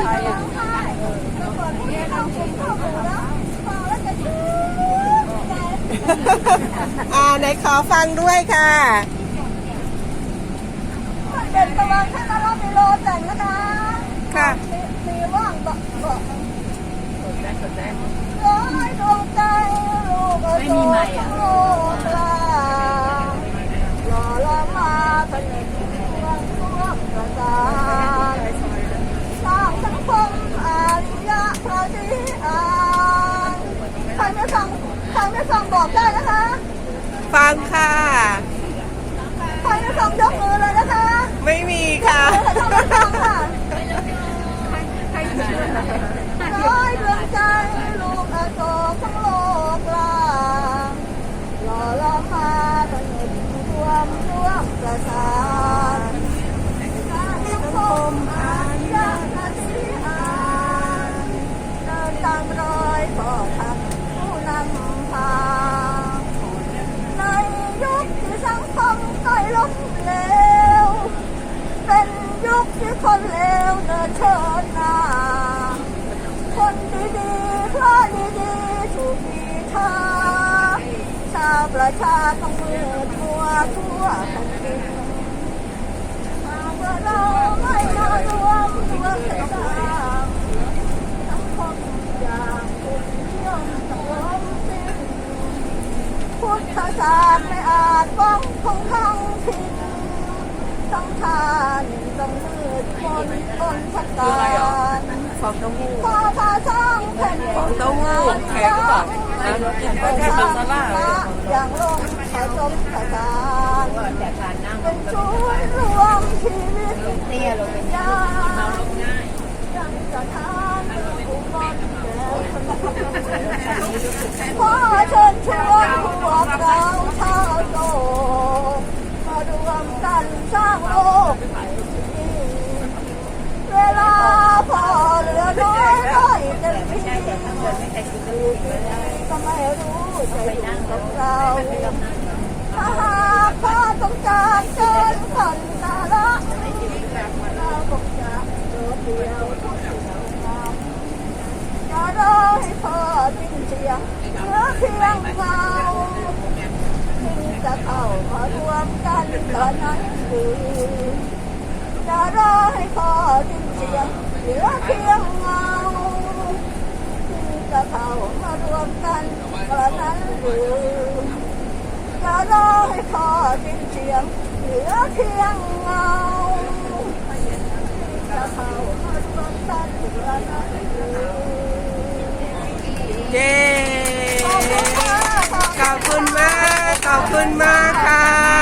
ไทยอะอ่าไหนขอฟังด้วยค่ะเด่นตะวันให้มารับในโลแต่งนะคะ ค่ะ มีมีว่างบอกบอกสดได้สดได้ร้อยดวงใจลูกไม่มีใหม่อะโลกลาหล่อละมาสนิทเมืองท่วมประสานสร้างสังคมอาริยะพระศรีอานใครไม่ ฟังใครไม่ฟังบอกได้นะคะ ฟังค่ะใครไม่ฟังยกมือเลยนะ ประชาต้องมืดมัวทั่วแผ่นดินหากว่าเราไม่มารวมตัวกันสร้างสังคมอย่างคุณยมต้องล้มสิ้นพุทธศาสตร์ไม่อาจป้องคงทั้งทิ้งต้องทานต้องมืดมนบนชักการฟองเต้าหู้พอพาสร้างแผ่นดินของเต้าหู้แขกก็บอก นะกินก็แค่เป็นซาล่าอย่างลงผสมสานแต่การนั่งเป็นศูนย์รวมชีวิตเตี้ยลงเป็นยาเมาลงง่ายยังจะทานอุบลแล้วขอเชิญชวนพวกเราชาวโลกมารวมกันสร้างโลกเวลาพอเหลือน้อยน้อยเต็มที่ ไม่ใช่กินก็ ก็ไม่ รู้จะอยู่กับเราถ้าหากพ่อต้องการเกินคนตาละเราคงจะโดดเดียวทุกเดียวงามอย่ารอให้พ่อสิ้นเสียงเหลือเพียงเงาถึงจะเข้ามารวมกันตอนนั้นคืออย่ารอให้พ่อสิ้น กว่านั้นหรือจะรอให้พ่อสิ้นเสียงเหลือเทียงเงาเย้เหลือนั้นหรืเย้ขอบคุณมากขอบคุณมากค่ะ